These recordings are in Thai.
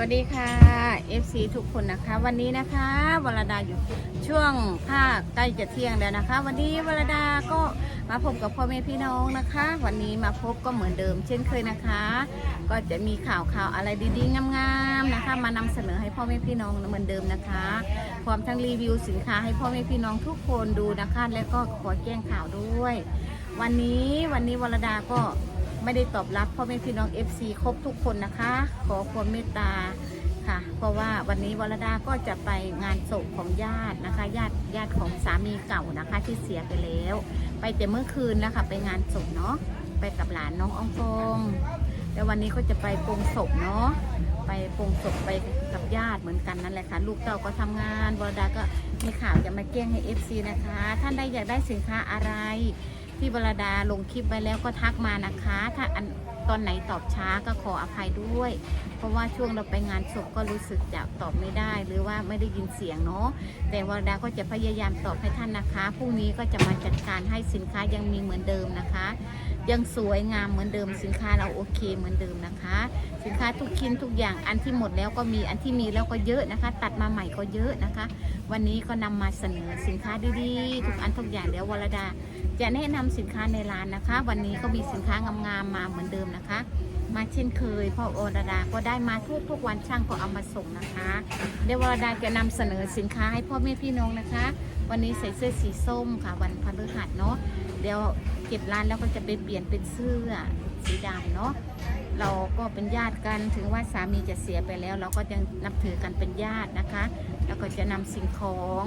วัสดีค่ะ FC ทุกคนนะคะ วันนี้นะคะวรดาอยู่ช่วงภาคใกล้จะเที่ยงแล้วนะคะ วันนี้วรดาก็มาพบกับพ่อแม่พี่น้องนะคะ วันนี้มาพบก็เหมือนเดิม เช่นเคยนะคะ ก็จะมีข่าวข่าวอะไรดีๆงามๆนะคะ มานำเสนอให้พ่อแม่พี่น้องเหมือนเดิมนะคะพร้อมทั้งรีวิวสินค้าให้พ่อแม่พี่น้องทุกคนดูนะคะ แล้วก็ขอแจ้งข่าวด้วย วันนี้วันนี้วรดาก็ ไม่ได้ตอบรับพ่อแม่พี่น้อง FC ครบทุกคนนะคะ ขอความเมตตาค่ะ เพราะว่าวันนี้วรดาก็จะไปงานศพของญาตินะคะ ญาติญาติของสามีเก่านะคะที่เสียไปแล้ว ไปแต่เมื่อคืนนะคะ ไปงานศพเนาะไปกับหลานน้องอองฟงแล้ววันนี้ก็จะไปปรงศพเนาะไปปรงศพไปกับญาติเหมือนกันนั่นแหละค่ะ ลูกเต่าก็ทำงานวรดาก็มีข่าวจะมาแจ้งให้ FC นะคะ ท่านใดอยากได้สินค้าอะไร พี่บรดาลงคลิปไว้แล้วก็ทักมานะคะ ถ้าอันตอนไหนตอบช้าก็ขออภัยด้วย เพราะว่าช่วงเราไปงานศพก็รู้สึกจะตอบไม่ได้ หรือว่าไม่ได้ยินเสียงเนาะแต่วรดาก็จะพยายามตอบให้ท่านนะคะพรุ่งนี้ก็จะมาจัดการให้สินค้ายังมีเหมือนเดิมนะคะ ยังสวยงามเหมือนเดิมสินค้าเราโอเคเหมือนเดิมนะคะ สินค้าทุกชิ้นทุกอย่างอันที่หมดแล้วก็มีอันที่มีแล้วก็เยอะนะคะ ตัดมาใหม่ก็เยอะนะคะ วันนี้ก็นำมาเสนอสินค้าดีๆทุกอันทุกอย่างเดี๋ยววรดา จะแนะนำสินค้าในร้านนะคะ วันนี้ก็มีสินค้างามๆมาเหมือนเดิมนะคะ มาเช่นเคยพ่อโอรดาก็ได้มาทุกทุกวันช่างก็เอามาส่งนะคะ เดี๋ยววรดาจะนำเสนอสินค้าให้พ่อแม่พี่น้องนะคะ วันนี้ใส่เสื้อสีส้มค่ะ วันพฤหัสเนาะเดี๋ยว เก็บร้านแล้วก็จะไปเปลี่ยนเป็นเสื้อสีดำเนาะเราก็เป็นญาติกันถึงว่าสามีจะเสียไปแล้ว เราก็ยังนับถือกันเป็นญาตินะคะ แล้วก็จะนำสิ่งของ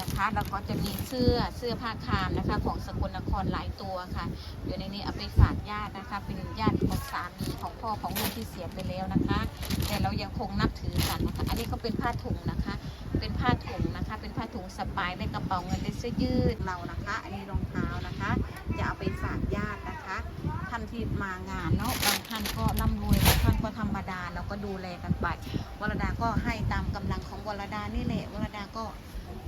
นะคะแล้วก็จะมีเสื้อเสื้อผ้าคามนะคะ ของสกลนครหลายตัวค่ะอยู่ในนี้เอาไปฝากญาตินะคะ เป็นญาติของสามีของพ่อของลูกที่เสียไปแล้วนะคะ แต่เรายังคงนับถือกันนะคะ อันนี้ก็เป็นผ้าถุงนะคะ เป็นผ้าถุงนะคะ ถุงสปายในกระเป๋าเงินในเสื้อยืดเรานะคะ อันนี้รองเท้านะคะ จะเอาไปฝากญาตินะคะ ท่านที่มางานเนาะบางท่านก็ร่ำรวยบางท่านก็ธรรมดาเราก็ดูแลกันไปวรดาก็ให้ตามกำลังของวรดานี่แหละวรดาก็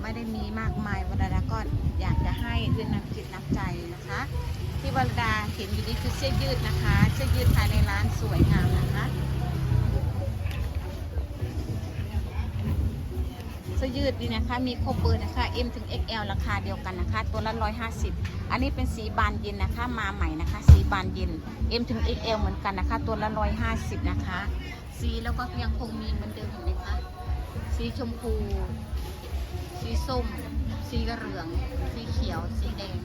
ไม่ได้มีมากมายวรดาก็อยากจะให้ด้วยน้ำจิตน้ำใจนะคะ ที่วรดาเห็นอยู่นี่คือเสื้อยืดนะคะ เสื้อยืดภายในร้านสวยงามนะคะ สื้อยืดดีนะคะ มีครบเบอร์นะคะ M ถึง XL ราคาเดียวกันนะคะ ตัวละ150 อันนี้เป็นสีบานเย็นนะคะ มาใหม่นะคะ สีบานเย็น M ถึง XL เหมือนกันนะคะ ตัวละ150 นะคะ สีแล้วก็ยังคงมีเหมือนเดิมนไหมคะ สีชมพู สีส้ม สีเหลือง สีเขียว สีแดง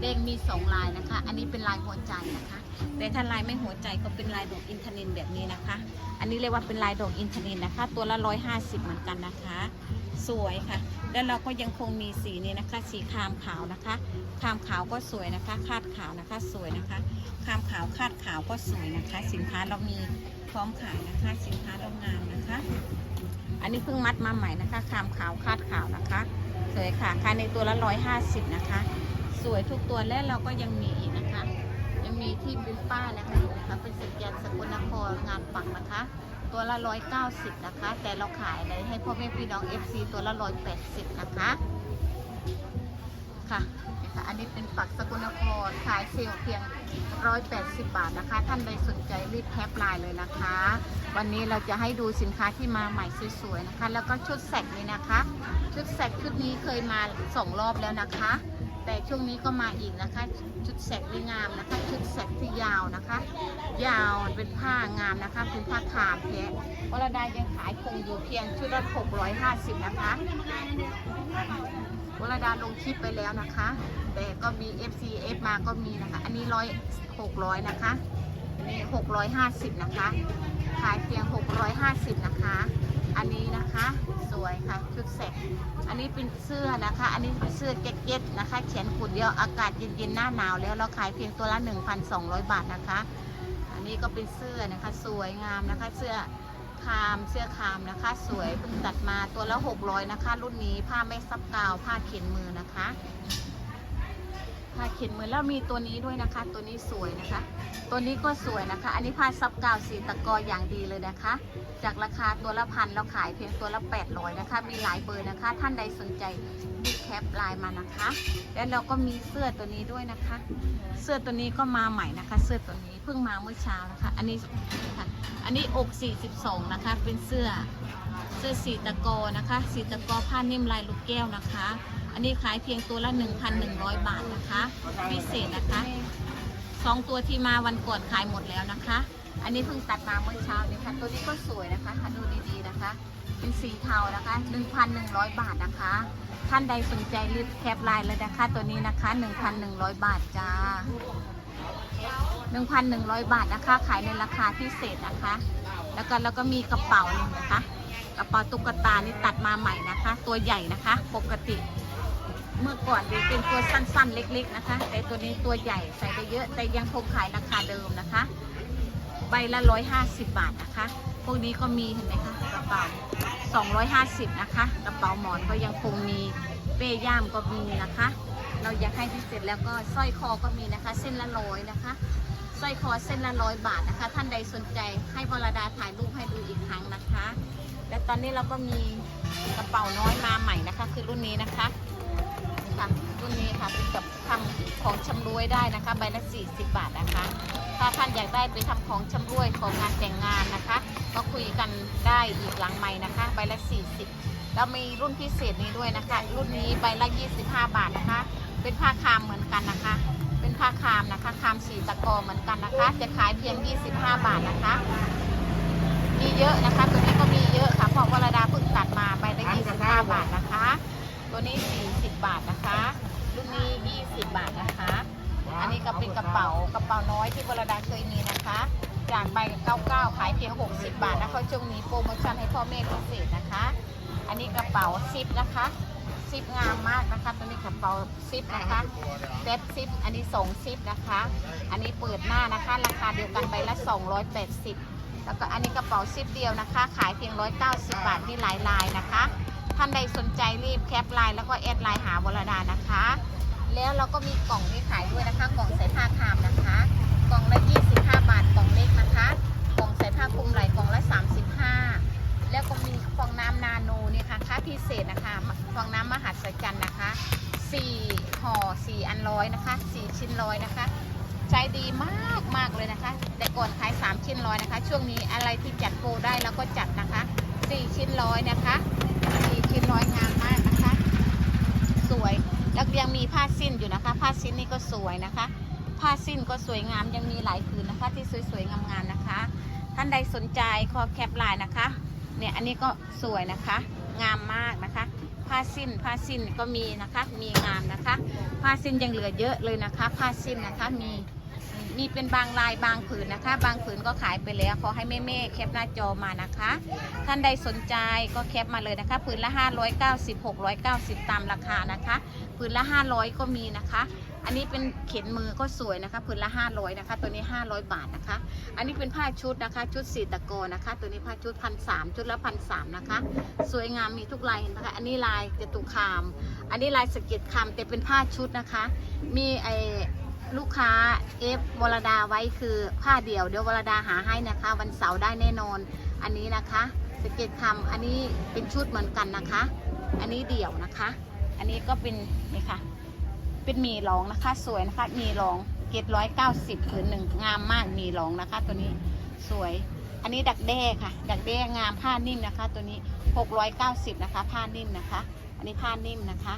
แดงมีสองลายนะคะ อันนี้เป็นลายหัวใจนะคะ แต่ถ้าลายไม่หัวใจก็เป็นลายดอกอินทนินแบบนี้นะคะ อันนี้เรียกว่าเป็นลายดอกอินทนินนะคะ ตัวละร้อยห้าสิบเหมือนกันนะคะ สวยค่ะ แล้วเราก็ยังคงมีสีนี้นะคะ สีครามขาวนะคะครามขาวก็สวยนะคะ คาดขาวนะคะ สวยนะคะครามขาวคาดขาวก็สวยนะคะ สินค้าเรามีพร้อมขายนะคะ สินค้าเรางามนะคะ อันนี้เพิ่งมัดมาใหม่นะคะครามขาวคาดขาวนะคะ สวยค่ะขายในตัวละร้อยห้าสิบนะคะ สวยทุกตัวและเราก็ยังมีอีกนะคะ ยังมีที่เป็นป้านะคะเห็นไหมคะเป็นสัญญาณสกลนครงานปักนะคะ ตัวละร้อยเก้าสิบนะคะ แต่เราขายเลยให้พ่อแม่พี่น้อง FC ตัวละร้อยแปดสิบนะคะ ค่ะนี่ค่ะอันนี้เป็นปักสกุลนครขายเซลเพียง 180 บาทนะคะ ท่านใดสนใจรีบแคปไลน์เลยนะคะ วันนี้เราจะให้ดูสินค้าที่มาใหม่สวยๆนะคะ แล้วก็ชุดแสกนี้นะคะ ชุดแสกชุดนี้เคยมาสองรอบแล้วนะคะ แต่ช่วงนี้ก็มาอีกนะคะ ชุดแสกที่งามนะคะ ชุดแสกที่ยาวนะคะ ยาวเป็นผ้างามนะคะเป็นผ้าขามแท้วรดายังขายคงอยู่เพียงชุดละ650 นะคะวรดาลงคลิปไปแล้วนะคะ แต่ก็มี FC F มาก็มีนะคะ อันนี้ร้อยหกร้อยนะคะอันนี้หกร้อยห้าสิบนะคะ ขายเพียงหกร้อยห้าสิบนะคะ อันนี้นะคะสวยค่ะชุดเซ็ตอันนี้เป็นเสื้อนะคะ อันนี้เป็นเสื้อแจ็คเก็ตนะคะแขนกุดเดียวอากาศเย็นๆหน้าหนาวแล้วเราขายเพียงตัวละ 1,200 บาทนะคะ อันนี้ก็เป็นเสื้อนะคะสวยงามนะคะเสื้อคามเสื้อคามนะคะ สวยเพิ่งตัดมาตัวละ 600นะคะ รุ่นนี้ผ้าไม่ซับกาวผ้าเขียนมือนะคะ ผ้าเขียนมือแล้วมีตัวนี้ด้วยนะคะ ตัวนี้สวยนะคะ ตัวนี้ก็สวยนะคะ อันนี้ผ้าซับกาวสีตะกออย่างดีเลยนะคะ จากราคาตัวละพันเราขายเพียงตัวละ800นะคะ มีหลายเบอร์นะคะ ท่านใดสนใจรีแคปไลน์มานะคะ แล้วเราก็มีเสื้อตัวนี้ด้วยนะคะเสื้อสื้อตัวนี้ก็มาใหม่นะคะ เสื้อตัวนี้เพิ่งมาเมื่อเช้านะคะ อันนี้ค่ะอันนี้อก 42 นะคะ เป็นเสื้อเสื้อสีตะกอนะคะ สีตะกอผ้านิ่มลายลูกแก้วนะคะ อันนี้ขายเพียงตัวละ 1,100 บาทนะคะ พิเศษนะคะสองตัวที่มาวันก่อนขายหมดแล้วนะคะ อันนี้เพิ่งตัดมาเมื่อเช้านี้ค่ะ ตัวนี้ก็สวยนะคะหาดูดีๆนะคะ เป็นสีเทานะคะ 1,100 บาทนะคะ ท่านใดสนใจรีบแคปไลน์เลยนะคะ ตัวนี้นะคะ 1,100 บาทจ้า 1,100 บาทนะคะ ขายในราคาพิเศษนะคะ แล้วก็แล้วก็มีกระเป๋าหนึ่งนะคะ กระเป๋าตุ๊กตานี่ตัดมาใหม่นะคะ ตัวใหญ่นะคะ ปกติ เมื่อก่อนนี่เป็นตัวสั้นๆเล็ก ๆนะคะ แต่ตัวนี้ตัวใหญ่ใส่ได้เยอะแต่ยังคงขายราคาเดิมนะคะ ใบละ150บาทนะคะ พวกนี้ก็มีเห็นไหมคะกระเป๋า250นะคะกระเป๋าหมอนก็ยังคงมีเป้ย่ามก็มีนะคะ เราอยากให้พิเศษแล้วก็สร้อยคอก็มีนะคะ เส้นละร้อยนะคะสร้อยคอเส้นละร้อยบาทนะคะ ท่านใดสนใจให้วรดาถ่ายรูปให้ดูอีกครั้งนะคะ และตอนนี้เราก็มีกระเป๋าน้อยมาใหม่นะคะ คือรุ่นนี้นะคะ ค่ะรุ่นนี้ค่ะเป็นกับทำของชำร่วยได้นะคะใบละ40 บาทนะคะ ถ้าท่านอยากได้ไปทำของชำร่วยของงานแต่งงานนะคะ ก็คุยกันได้อีกหลังใหม่นะคะ ใบละ 40 แล้วมีรุ่นพิเศษนี้ด้วยนะคะ รุ่นนี้ใบละ 25 บาทนะคะ เป็นผ้าคามเหมือนกันนะคะ เป็นผ้าคามนะคะคามสีตะกอเหมือนกันนะคะ จะขายเพียง 25 บาทนะคะมีเยอะนะคะ ตัวนี้ก็มีเยอะค่ะเพราะวรดาเพิ่งตัดมาใบละ25 บาทนะคะ ตัวนี้ 40 บาทนะคะ รุ่นนี้ 20 บาทนะคะ อันนี้ก็เป็นกระเป๋ากระเป๋าน้อยที่วรดาเคยมีนะคะ จากใบ99 ขายเพียง 60 บาทนะคะช่วงนี้โปรโมชั่นให้พ่อแม่พิเศษนะคะ อันนี้กระเป๋าซิปนะคะซิปงามมากนะคะ ตัวนี้กระเป๋าซิปนะคะเซ็ตซิป อันนี้ส่งซิปนะคะ อันนี้เปิดหน้านะคะ ราคาเดียวกันใบละ 280 แล้วก็อันนี้กระเป๋าซิปเดียวนะคะ ขายเพียง 190 บาทมีหลายลายนะคะ ท่านใดสนใจรีบแคปไลน์แล้วก็แอดไลน์หาวรดานะคะ แล้วเราก็มีกล่องที่ขายด้วยนะคะ กล่องใส่ผ้าคามนะคะ กล่องละ25 บาทกล่องเล็กนะคะ ชิ้นนี้ก็สวยนะคะ ผ้าสิ้นก็สวยงามยังมีหลายผืนนะคะ ที่สวยๆงามๆนะคะ ท่านใดสนใจขอแคปไลน์นะคะ เนี่ยอันนี้ก็สวยนะคะ งามมากนะคะ ผ้าสิ้นผ้าสิ้นก็มีนะคะมีงามนะคะ ผ้าสิ้นยังเหลือเยอะเลยนะคะ ผ้าสิ้นนะคะมีมีเป็นบางลายบางผืนนะคะ บางผืนก็ขายไปแล้วขอให้แม่ๆแคปหน้าจอมานะคะ ท่านใดสนใจก็แคปมาเลยนะคะผืนละ 590 690 ตามราคานะคะผืนละ 500 ก็มีนะคะ อันนี้เป็นเข็นมือก็สวยนะคะผืนละ 500นะคะ ตัวนี้ 500 บาทนะคะ อันนี้เป็นผ้าชุดนะคะ ชุดสีตะโกอนะคะ ตัวนี้ผ้าชุดพันสามชุดละพันสามนะคะ สวยงามมีทุกลายเห็นไหมคะอันนี้ลายจตุคาม อันนี้ลายสเก็ดคำแต่เป็นผ้าชุดนะคะ มีไอลูกค้าเอฟวรดาไว้คือผ้าเดี่ยวเดี๋ยววรดาหาให้นะคะ วันเสาร์ได้แน่นอน อันนี้นะคะสเก็ดคำอันนี้เป็นชุดเหมือนกันนะคะ อันนี้เดี่ยวนะคะ อันนี้ก็เป็นนี่ค่ะ เป็นมีรองนะคะ สวยนะคะ มีรองเกตร้อยเก้าสิบผืนหนึ่งงามมากมีรองนะคะ ตัวนี้สวย อันนี้ดักแด้ค่ะ ดักแด้งามผ้านิ่มนะคะ ตัวนี้หกร้อยเก้าสิบนะคะ ผ้านิ่มนะคะ อันนี้ผ้านิ่มนะคะ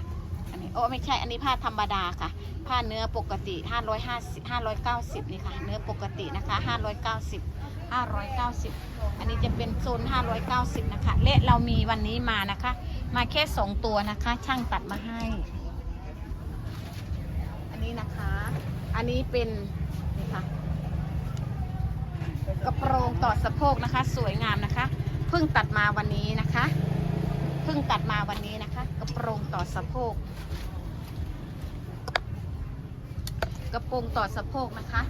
อันนี้โอ้ไม่ใช่อันนี้ผ้าธรรมดาค่ะ ผ้าเนื้อปกติห้าร้อยห้าสิบห้าร้อยเก้าสิบนี่ค่ะ เนื้อปกตินะคะห้าร้อยเก้าสิบห้าร้อยเก้าสิบอันนี้จะเป็นโซนห้าร้อยเก้าสิบนะคะและเรามีวันนี้มานะคะ มาแค่สองตัวนะคะ ช่างตัดมาให้ นี้นะคะ อันนี้เป็นนี่ค่ะกระโปรงต่อสะโพกนะคะ สวยงามนะคะ เพิ่งตัดมาวันนี้นะคะ เพิ่งตัดมาวันนี้นะคะ กระโปรงต่อสะโพก กระโปรงต่อสะโพกนะคะ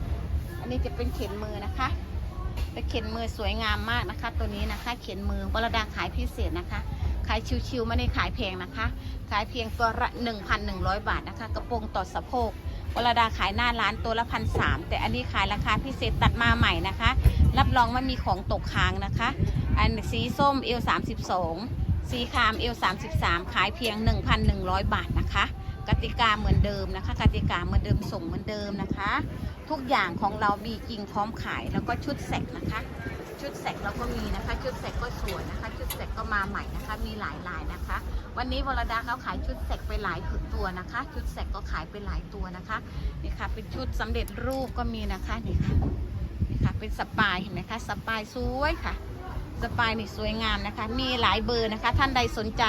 อันนี้จะเป็นเข็นมือนะคะแต่เข็นมือสวยงามมากนะคะ ตัวนี้นะคะ เข็นมือวรดาขายพิเศษนะคะ ขายชิวๆไม่ได้ขายแพงนะคะ ขายเพียงตัวละ1,100 บาทนะคะ กระโปรงต่อสะโพก วรดาขายหน้าร้านตัวละพันสามแต่อันนี้ขายราคาพิเศษตัดมาใหม่นะคะ รับรองไม่มีของตกค้างนะคะ อันสีส้มเอล32สีครามเอล33ขายเพียง1,100บาทนะคะ กติกาเหมือนเดิมนะคะกติกาเหมือนเดิมส่งเหมือนเดิมนะคะ ทุกอย่างของเรามีจริงพร้อมขายแล้วก็ชุดแสกนะคะ ชุดแสกเราก็มีนะคะ ชุดแสกก็สวยนะคะ ชุดแสกก็มาใหม่นะคะ มีหลายลายนะคะ วันนี้วรดาเขาขายชุดแสกไปหลายตัวนะคะ ชุดแสกก็ขายไปหลายตัวนะคะนี่ค่ะ เป็นชุดสำเร็จรูปก็มีนะคะนี่ค่ะนี่ค่ะเป็นสปายเห็นไหมคะสปายสวยค่ะ สปายนี่สวยงามนะคะ มีหลายเบอร์นะคะ ท่านใดสนใจ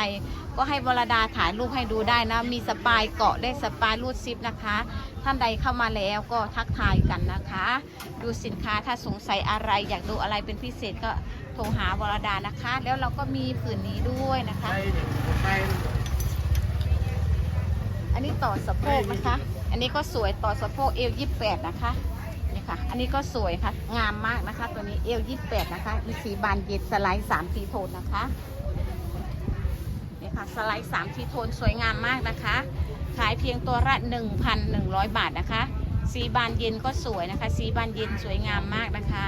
ก็ให้วรดาถ่ายรูปให้ดูได้นะ มีสปายเกาะได้สปายรูดซิปนะคะ ท่านใดเข้ามาแล้วก็ทักทายกันนะคะ ดูสินค้าถ้าสงสัยอะไรอยากดูอะไรเป็นพิเศษก็โทรหาวรดานะคะ แล้วเราก็มีผืนนี้ด้วยนะคะ อันนี้ต่อสะโพกนะคะ อันนี้ก็สวยต่อสะโพกเอวยี่แปดนะคะ ค่ะ อันนี้ก็สวยค่ะ งามมากนะคะ ตัวนี้เอวยี่แปดนะคะมีสีบานเย็นสไลด์สามสีโทนนะคะนี่ค่ะสไลด์สามสีโทนสวยงามมากนะคะ ขายเพียงตัวละ1,100บาทนะคะ สีบานเย็นก็สวยนะคะ สีบานเย็นสวยงามมากนะคะ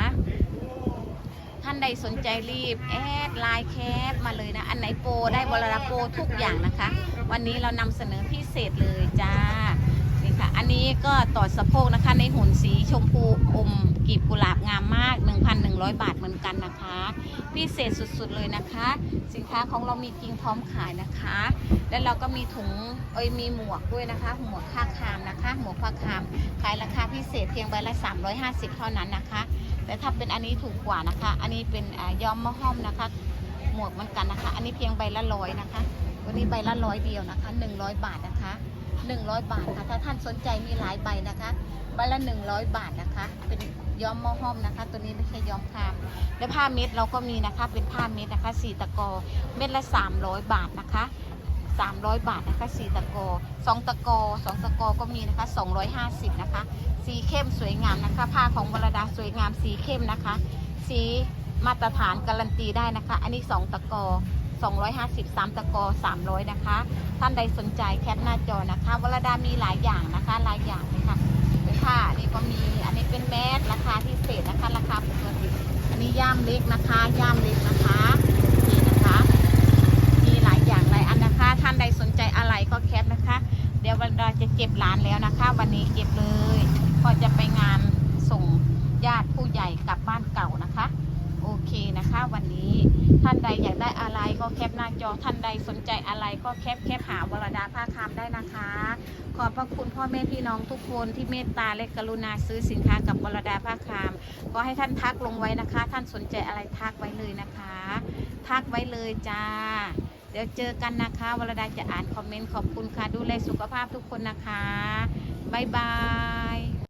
ท่านใดสนใจรีบแอดไลน์แคปมาเลยนะ อันไหนโปรได้บลโปรทุกอย่างนะคะ วันนี้เรานำเสนอพิเศษเลยจ้า ค่ะ อันนี้ก็ต่อสะโพกนะคะ ในหุ่นสีชมพูอมกลีบกุหลาบงามมาก 1,100 บาทเหมือนกันนะคะ พิเศษสุดๆเลยนะคะ สินค้าของเรามีจริงพร้อมขายนะคะ แล้วเราก็มีถุงเอ้ยมีหมวกด้วยนะคะ หมวกผ้าคามนะคะ หมวกผ้าคามขายราคาพิเศษเพียงใบละ 350 เท่านั้นนะคะ แต่ถ้าเป็นอันนี้ถูกกว่านะคะ อันนี้เป็นย้อมมะห้อมนะคะ หมวกเหมือนกันนะคะ อันนี้เพียงใบละร้อยนะคะ วันนี้ใบละร้อยเดียวนะคะ 100 บาทนะคะ 100 บาทค่ะถ้าท่านสนใจมีหลายใบนะคะใบละ 100 บาทนะคะ เป็นย้อมมะห้อมนะคะ ตัวนี้ไม่ใช่ย้อมคาม และผ้าเม็ดเราก็มีนะคะ เป็นผ้าเม็ดนะคะสีตะกอ เม็ดละ 300 บาทนะคะ 300 บาทนะคะสีตะกอสองตะกอสองตะกอก็มีนะคะ 250 นะคะ สีเข้มสวยงามนะคะ ผ้าของวรดาสวยงามสีเข้มนะคะ สีมาตรฐานการันตีได้นะคะ อันนี้ 2 ตะกอ250 3 ตะกอ300 นะคะ ท่านใดสนใจแคปหน้าจอนะ ดามีหลายอย่างนะคะหลายอย่างเลยค่ะเป็นผ้านี่ก็มีอันนี้เป็นแมสราคาพิเศษนะคะราคาปกติอันนี้ย่ามเล็กนะคะย่ามเล็กนะคะนี่นะคะ มีหลายอย่างหลายอันนะคะ ท่านใดสนใจอะไรก็แคปนะคะ เดี๋ยววันเราจะเก็บร้านแล้วนะคะ วันนี้เก็บเลยก็จะไปงานส่งญาติผู้ใหญ่กลับบ้าน ก็แคปหน้าจอท่านใดสนใจอะไรก็แคปแคปหาวรดาผ้าคามได้นะคะ ขอบพระคุณพ่อแม่พี่น้องทุกคนที่เมตตาและกรุณาซื้อสินค้ากับวรดาผ้าคามก็ให้ท่านทักลงไว้นะคะ ท่านสนใจอะไรทักไว้เลยนะคะ ทักไว้เลยจ้าเดี๋ยวเจอกันนะคะวรดาจะอ่านคอมเมนต์ขอบคุณค่ะ ดูแลสุขภาพทุกคนนะคะ บ๊ายบาย